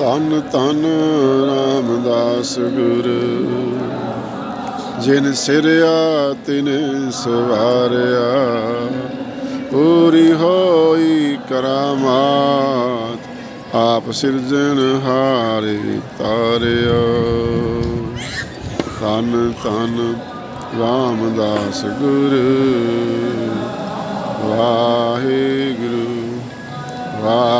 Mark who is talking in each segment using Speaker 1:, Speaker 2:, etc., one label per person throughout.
Speaker 1: ਧੰਨ ਧੰਨ ਰਾਮਦਾਸ ਗੁਰ। ਜਿਨ ਸਿਰਿਆ, ਤਿਨ ਸਵਾਰਿਆ, ਪੂਰੀ ਹੋਈ ਕਰਾਮਾਤ, ਆਪ ਸਿਰਜਣ ਹਾਰੇ ਤਾਰਿਆ। ਧੰਨ ਧੰਨ ਰਾਮਦਾਸ ਗੁਰ। ਵਾਹਿਗੁਰੂ ਵਾਹਿਗੁਰੂ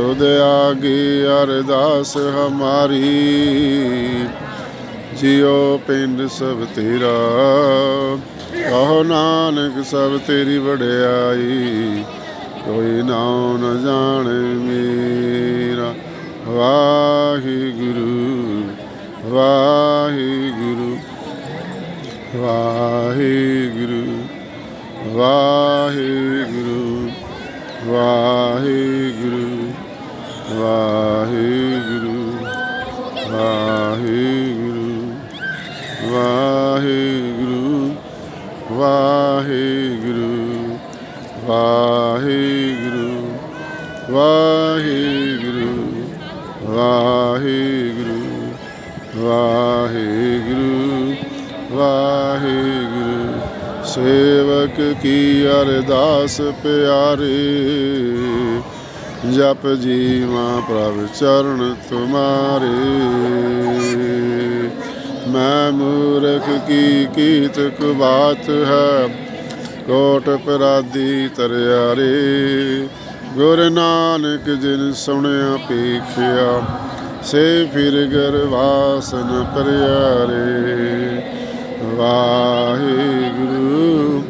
Speaker 1: ਤੁਧ ਆਗੇ ਅਰਦਾਸ ਹਮਾਰੀ। ਜਿਉ ਪਿੰਡ ਸਭ ਤੇਰਾ ਕਹੋ ਨਾਨਕ ਸਭ ਤੇਰੀ ਵਡਿਆਈ, ਕੋਈ ਨਾਉ ਨ ਜਾਣੇ ਮੇਰਾ। ਵਾਹਿਗੁਰੂ ਵਾਹਿਗੁਰੂ ਵਾਹਿਗੁਰੂ ਵਾਹਿਗੁਰੂ ਵਾਹਿਗੁਰੂ। ਵਾਹਿਗੁਰੂ ਵਾਹਿਗੁਰੂ ਵਾਹਿਗੁਰੂ ਵਾਹਿਗੁਰੂ ਵਾਹਿਗੁਰੂ ਵਾਹਿਗੁਰੂ ਵਾਹਿਗੁਰੂ ਵਾਹਿਗੁਰੂ ਵਾਹਿਗੁਰੂ। ਸੇਵਕ ਕੀ ਅਰਦਾਸ ਪਿਆਰੇ ਜਪ ਜੀਵਾ ਪ੍ਰਭ ਚਰਨ ਤੁਮਾਰੇ। ਮੈਂ ਮੂਰਖ ਕੀ ਕੀਤ ਕੁ ਬਾਤ ਹੈ? ਕੋਟ ਪਰਾਦੀ ਤਰਿਆਰੇ। ਗੁਰ ਨਾਨਕ ਜਿਨ ਸੁਣਿਆ ਪੀਖਿਆ, ਸੇ ਫਿਰ ਗਰਵਾਸਨ ਵਾਹਿਗੁਰੂ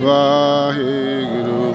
Speaker 1: ਵਾਹਿਗੁਰੂ।